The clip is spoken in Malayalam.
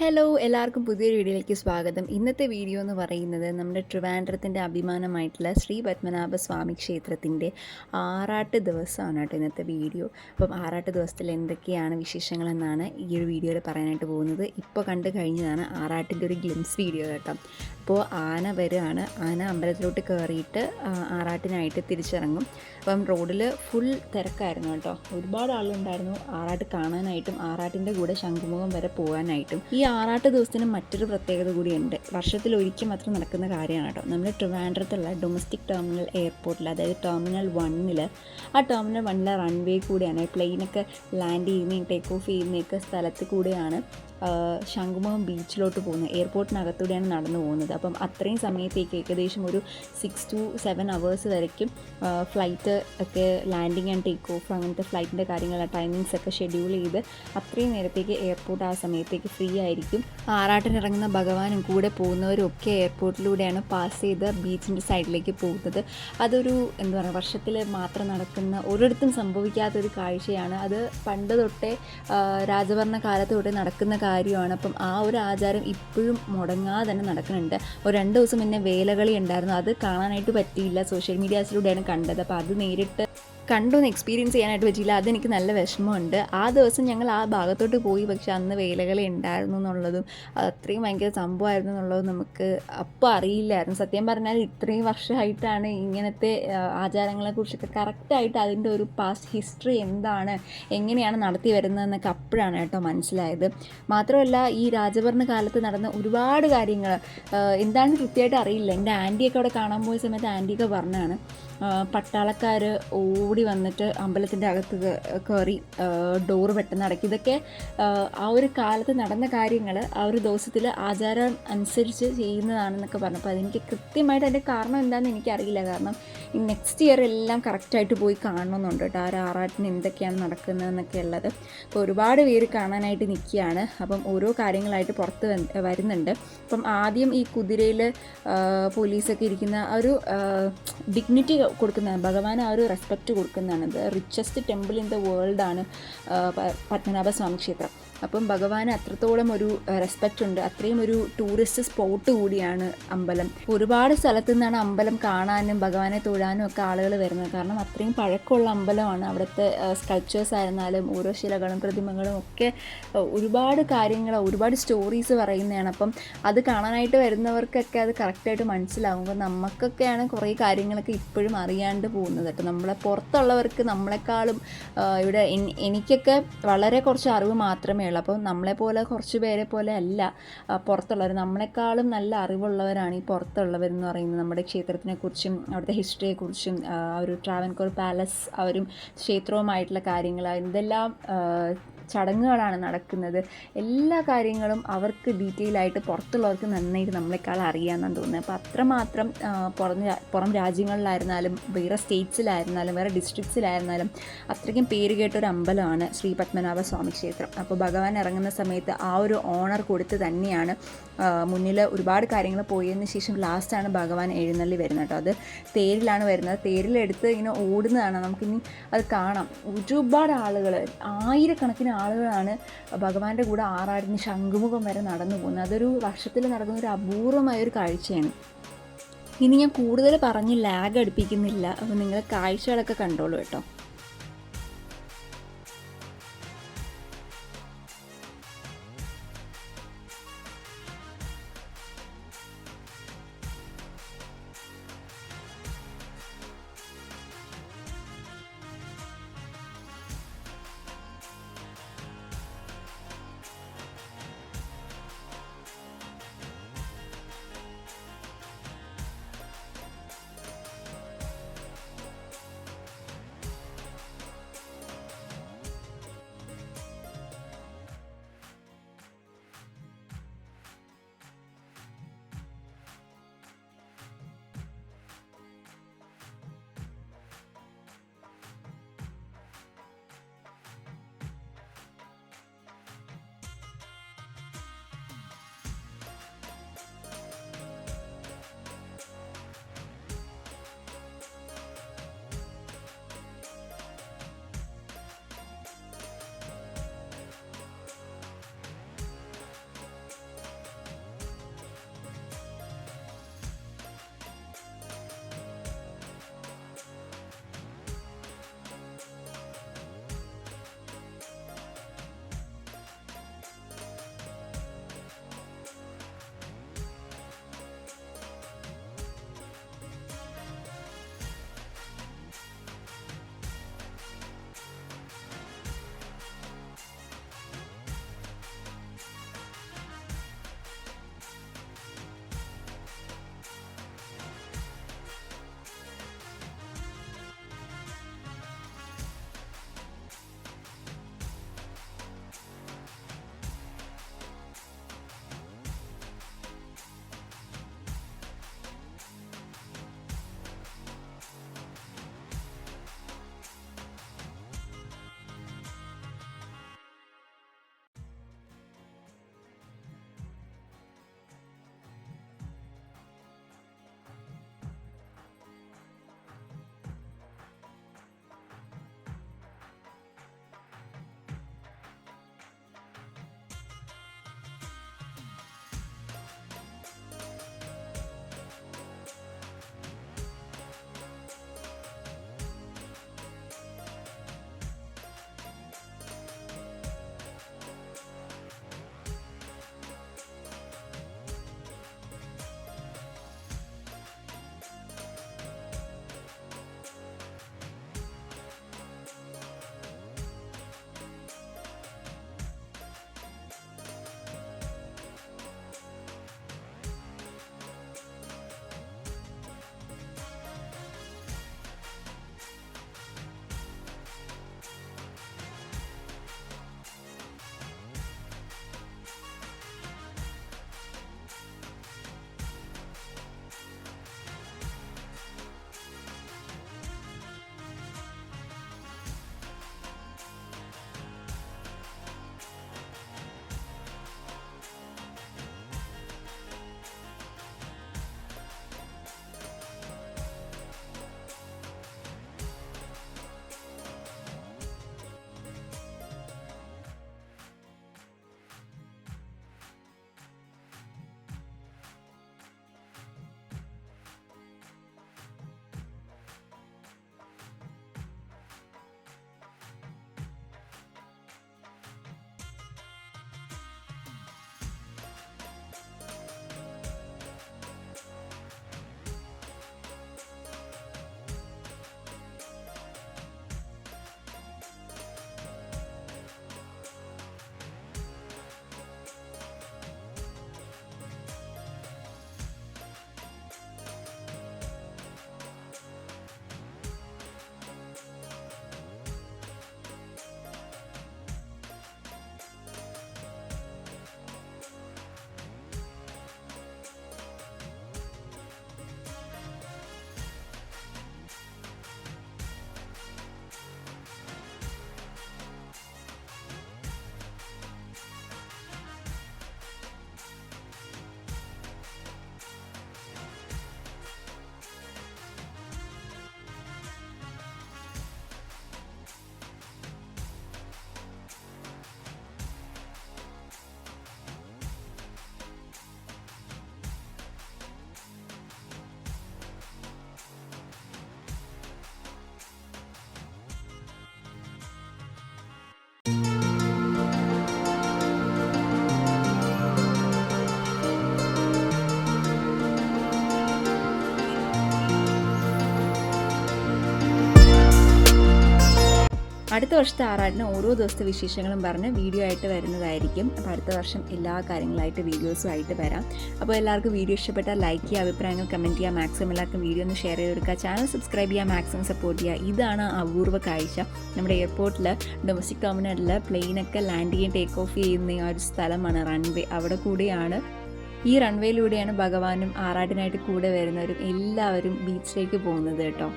ഹലോ എല്ലാവർക്കും പുതിയൊരു വീഡിയോയിലേക്ക് സ്വാഗതം. ഇന്നത്തെ വീഡിയോ എന്ന് പറയുന്നത് നമ്മുടെ ട്രിവാൻഡ്രത്തിന്റെ അഭിമാനമായിട്ടുള്ള ശ്രീ പത്മനാഭ സ്വാമി ക്ഷേത്രത്തിന്റെ ആറാട്ട് ദിവസമാണ് കേട്ടോ ഇന്നത്തെ വീഡിയോ. അപ്പം ആറാട്ട് ദിവസത്തിൽ എന്തൊക്കെയാണ് വിശേഷങ്ങളെന്നാണ് ഈ ഒരു വീഡിയോയിൽ പറയാനായിട്ട് പോകുന്നത്. ഇപ്പോൾ കണ്ടു കഴിഞ്ഞതാണ് ആറാട്ടിന്റെ ഒരു ഗ്ലിംസ് വീഡിയോ കേട്ടോ. അപ്പോൾ ആന വരികയാണ്. ആന അമ്പലത്തിലോട്ട് കയറിയിട്ട് ആറാട്ടിനായിട്ട് തിരിച്ചിറങ്ങും. അപ്പം റോഡിൽ ഫുൾ തിരക്കായിരുന്നു കേട്ടോ. ഒരുപാട് ആളുണ്ടായിരുന്നു ആറാട്ട് കാണാനായിട്ടും ആറാട്ടിന്റെ കൂടെ ശംഖുമുഖം വരെ പോകാനായിട്ടും. ഈ ആറാട്ട് ദിവസത്തിന് മറ്റൊരു പ്രത്യേകത കൂടിയുണ്ട്. വർഷത്തിൽ ഒരിക്കൽ മാത്രം നടക്കുന്ന കാര്യമാണ് കേട്ടോ നമ്മുടെ ട്രിവാൻഡ്രത്തുള്ള ഡൊമസ്റ്റിക് ടെർമിനൽ എയർപോർട്ടിൽ അതായത് ടെർമിനൽ വണ്ണിൽ ആ ടെർമിനൽ വണ്ണിലെ റൺവേ കൂടെയാണ്. പ്ലെയിനൊക്കെ ലാൻഡ് ചെയ്യുന്നതും ടേക്ക് ഓഫ് ചെയ്യുന്നതൊക്കെ സ്ഥലത്ത് കൂടെയാണ്. ശംഖുമുഖം ബീച്ചിലോട്ട് പോകുന്നത് എയർപോർട്ടിനകത്തൂടെയാണ് നടന്നു പോകുന്നത്. അപ്പം അത്രയും സമയത്തേക്ക് ഏകദേശം ഒരു സിക്സ് ടു സെവൻ അവേഴ്സ് വരയ്ക്കും. ഫ്ലൈറ്റ് ഒക്കെ ലാൻഡിങ് ആൻഡ് ടേക്ക് ഓഫ് അങ്ങനത്തെ ഫ്ലൈറ്റിന്റെ കാര്യങ്ങൾ ടൈമിങ്സ് ഒക്കെ ഷെഡ്യൂൾ ചെയ്ത് അത്രയും നേരത്തേക്ക് എയർപോർട്ട് ആ സമയത്തേക്ക് ഫ്രീ ആയിരിക്കും. ആറാട്ടിനിറങ്ങുന്ന ഭഗവാനും കൂടെ പോകുന്നവരും ഒക്കെ എയർപോർട്ടിലൂടെയാണ് പാസ് ചെയ്ത് ബീച്ചിന്റെ സൈഡിലേക്ക് പോകുന്നത്. അതൊരു എന്താ പറയുക വർഷത്തിൽ മാത്രം നടക്കുന്ന ഒരിടത്തും സംഭവിക്കാത്തൊരു കാഴ്ചയാണ്. അത് പണ്ട് തൊട്ടേ രാജഭരണ കാലത്ത് തൊട്ടേ നടക്കുന്ന കാര്യമാണ്. അപ്പം ആ ഒരു ആചാരം ഇപ്പോഴും മുടങ്ങാതെ തന്നെ നടക്കുന്നുണ്ട്. ഒരു രണ്ട് ദിവസം മുന്നേ വേലകളി ഉണ്ടായിരുന്നു. അത് കാണാനായിട്ട് പറ്റിയില്ല. സോഷ്യൽ മീഡിയാസിലൂടെയാണ് കണ്ടത്. അപ്പോൾ അത് നേരിട്ട് കണ്ടൊന്ന് എക്സ്പീരിയൻസ് ചെയ്യാനായിട്ട് പറ്റിയില്ല. അതെനിക്ക് നല്ല വിഷമമുണ്ട്. ആ ദിവസം ഞങ്ങൾ ആ ഭാഗത്തോട്ട് പോയി. പക്ഷെ അന്ന് വേലകളെ ഉണ്ടായിരുന്നു എന്നുള്ളതും അത് അത്രയും ഭയങ്കര സംഭവമായിരുന്നു എന്നുള്ളതും നമുക്ക് അപ്പോൾ അറിയില്ലായിരുന്നു. സത്യം പറഞ്ഞാൽ ഇത്രയും വർഷമായിട്ടാണ് ഇങ്ങനത്തെ ആചാരങ്ങളെക്കുറിച്ചൊക്കെ കറക്റ്റായിട്ട് അതിന്റെ ഒരു പാസ്റ്റ് ഹിസ്റ്ററി എന്താണ് എങ്ങനെയാണ് നടത്തി വരുന്നതെന്നൊക്കെ അപ്പോഴാണ് കേട്ടോ മനസ്സിലായത്. മാത്രമല്ല ഈ രാജഭരണ കാലത്ത് നടന്ന ഒരുപാട് കാര്യങ്ങൾ എന്താണെന്ന് കൃത്യമായിട്ട് അറിയില്ല. എന്റെ ആന്റിയൊക്കെ അവിടെ കാണാൻ പോയ സമയത്ത് ആന്റിയൊക്കെ പറഞ്ഞാണ് പട്ടാളക്കാർ ഓടി വന്നിട്ട് അമ്പലത്തിന്റെ അകത്ത് കയറി ഡോറ് പെട്ടെന്ന് അടക്കി. ഇതൊക്കെ ആ, ഒരു കാലത്ത് നടന്ന കാര്യങ്ങൾ ആ ഒരു ദിവസത്തിൽ ആചാരം അനുസരിച്ച് ചെയ്യുന്നതാണെന്നൊക്കെ പറഞ്ഞപ്പോൾ അതെനിക്ക് കൃത്യമായിട്ട് അതിന്റെ കാരണം എന്താണെന്ന് എനിക്കറിയില്ല. കാരണം നെക്സ്റ്റ് ഇയർ എല്ലാം കറക്റ്റായിട്ട് പോയി കാണണമെന്നുണ്ട് കേട്ടോ. ആ ആറാട്ടിന് എന്തൊക്കെയാണ് നടക്കുന്നതെന്നൊക്കെ ഉള്ളത് അപ്പോൾ ഒരുപാട് പേര് കാണാനായിട്ട് നിൽക്കുകയാണ്. അപ്പം ഓരോ കാര്യങ്ങളായിട്ട് പുറത്ത് വരുന്നുണ്ട്. അപ്പം ആദ്യം ഈ കുതിരയിൽ പോലീസൊക്കെ ഇരിക്കുന്ന ഒരു ഡിഗ്നിറ്റി കൊടുക്കുന്നതാണ് ഭഗവാൻ ആ ഒരു റെസ്പെക്റ്റ് കൊടുക്കുന്നതാണ് the richest temple in the വേൾഡാണ് Padmanabhaswamy ക്ഷേത്രം. അപ്പം ഭഗവാന് അത്രത്തോളം ഒരു റെസ്പെക്റ്റ് ഉണ്ട്. അത്രയും ഒരു ടൂറിസ്റ്റ് സ്പോട്ട് കൂടിയാണ് അമ്പലം. ഒരുപാട് സ്ഥലത്തു നിന്നാണ് അമ്പലം കാണാനും ഭഗവാനെ തൊഴാനും ഒക്കെ ആളുകൾ വരുന്നത്. കാരണം അത്രയും പഴക്കമുള്ള അമ്പലമാണ്. അവിടുത്തെ സ്കൾപ്ചേഴ്സ് ആയിരുന്നാലും ഓരോ ശിലകളും പ്രതിമകളും ഒക്കെ ഒരുപാട് കാര്യങ്ങൾ ഒരുപാട് സ്റ്റോറീസ് പറയുന്നതാണ്. അപ്പം അത് കാണാനായിട്ട് വരുന്നവർക്കൊക്കെ അത് കറക്റ്റായിട്ട് മനസ്സിലാവും. അപ്പം നമുക്കൊക്കെയാണ് കുറേ കാര്യങ്ങളൊക്കെ ഇപ്പോഴും അറിയാണ്ട് പോകുന്നത്. കേട്ടോ നമ്മളെ പുറത്തുള്ളവർക്ക് നമ്മളെക്കാളും ഇവിടെ എനിക്കൊക്കെ വളരെ കുറച്ച് അറിവ് മാത്രമേ ഉള്ളൂ അപ്പോൾ നമ്മളെപ്പോലെ കുറച്ച് പേരെ പോലെ അല്ല. ആ, പുറത്തുള്ളവർ. നമ്മളെക്കാളും നല്ല അറിവുള്ളവരാണ് ഈ പുറത്തുള്ളവരെന്ന് പറയുന്നത്. നമ്മുടെ ക്ഷേത്രത്തിനെക്കുറിച്ചും അവിടുത്തെ ഹിസ്റ്ററിയെക്കുറിച്ചും ആ ആ ഒരു ട്രാവൻകൂർ പാലസ് അവരും ക്ഷേത്രവുമായിട്ടുള്ള കാര്യങ്ങൾ എന്തെല്ലാം ആ, ചടങ്ങുകളാണ് നടക്കുന്നത്. എല്ലാ കാര്യങ്ങളും അവർക്ക് ഡീറ്റെയിൽ ആയിട്ട് പുറത്തുള്ളവർക്ക് നന്നായിട്ട് നമ്മളെക്കാൾ അറിയാമെന്നാണ് തോന്നുന്നത്. അപ്പോൾ അത്രമാത്രം പുറം പുറം രാജ്യങ്ങളിലായിരുന്നാലും വേറെ സ്റ്റേറ്റ്സിലായിരുന്നാലും വേറെ ഡിസ്ട്രിക്ട്സിലായിരുന്നാലും അത്രയ്ക്കും പേര് കേട്ടൊരു അമ്പലമാണ് ശ്രീ പത്മനാഭ സ്വാമി ക്ഷേത്രം. അപ്പോൾ ഭഗവാൻ ഇറങ്ങുന്ന സമയത്ത് ആ ഒരു ഓണർ കൊടുത്ത് തന്നെയാണ് മുന്നിൽ ഒരുപാട് കാര്യങ്ങൾ പോയതിന് ശേഷം ലാസ്റ്റാണ് ഭഗവാൻ എഴുന്നള്ളി വരുന്നത് കേട്ടോ. അത് തേരിലാണ് വരുന്നത്. തേരിലെടുത്ത് ഇങ്ങനെ ഓടുന്നതാണ്. നമുക്കിനി അത് കാണാം. ഒരുപാട് ആളുകൾ ആയിരക്കണക്കിന് ആളുകളാണ് ഭഗവാന്റെ കൂടെ ആറാടിന് ശംഖുമുഖം വരെ നടന്നു പോകുന്നത്. അതൊരു വർഷത്തിൽ നടക്കുന്ന ഒരു അപൂർവമായ ഒരു കാഴ്ചയാണ്. ഇനി ഞാൻ കൂടുതൽ പറഞ്ഞ് ലാഗ് അടുപ്പിക്കുന്നില്ല. അപ്പോൾ നിങ്ങൾ കാഴ്ചകളൊക്കെ കണ്ടോളൂ കേട്ടോ. അടുത്ത വർഷത്തെ ആറാട്ടിന് ഓരോ ദിവസത്തെ വിശേഷങ്ങളും പറഞ്ഞ് വീഡിയോ ആയിട്ട് വരുന്നതായിരിക്കും. അപ്പോൾ അടുത്ത വർഷം എല്ലാ കാര്യങ്ങളായിട്ട് വീഡിയോസും ആയിട്ട് വരാം. അപ്പോൾ എല്ലാവർക്കും വീഡിയോ ഇഷ്ടപ്പെട്ടാൽ ലൈക്ക് ചെയ്യുക അഭിപ്രായങ്ങൾ കമന്റ് ചെയ്യുക മാക്സിമം എല്ലാവർക്കും വീഡിയോ ഒന്ന് ഷെയർ ചെയ്ത് കൊടുക്കുക. ചാനൽ സബ്സ്ക്രൈബ് ചെയ്യുക മാക്സിമം സപ്പോർട്ട് ചെയ്യുക. ഇതാണ് അപൂർവ കാഴ്ച. നമ്മുടെ എയർപോർട്ടിൽ ഡൊമസ്റ്റിക് ടെർമിനലിൽ പ്ലെയിനൊക്കെ ലാൻഡ് ചെയ്യാൻ ടേക്ക് ഓഫ് ചെയ്യുന്ന ആ ഒരു സ്ഥലമാണ് റൺവേ അവിടെ കൂടിയാണ്. ഈ റൺവേയിലൂടെയാണ് ഭഗവാനും ആറാട്ടിനായിട്ട് കൂടെ വരുന്നവരും എല്ലാവരും ബീച്ചിലേക്ക് പോകുന്നത് കേട്ടോ.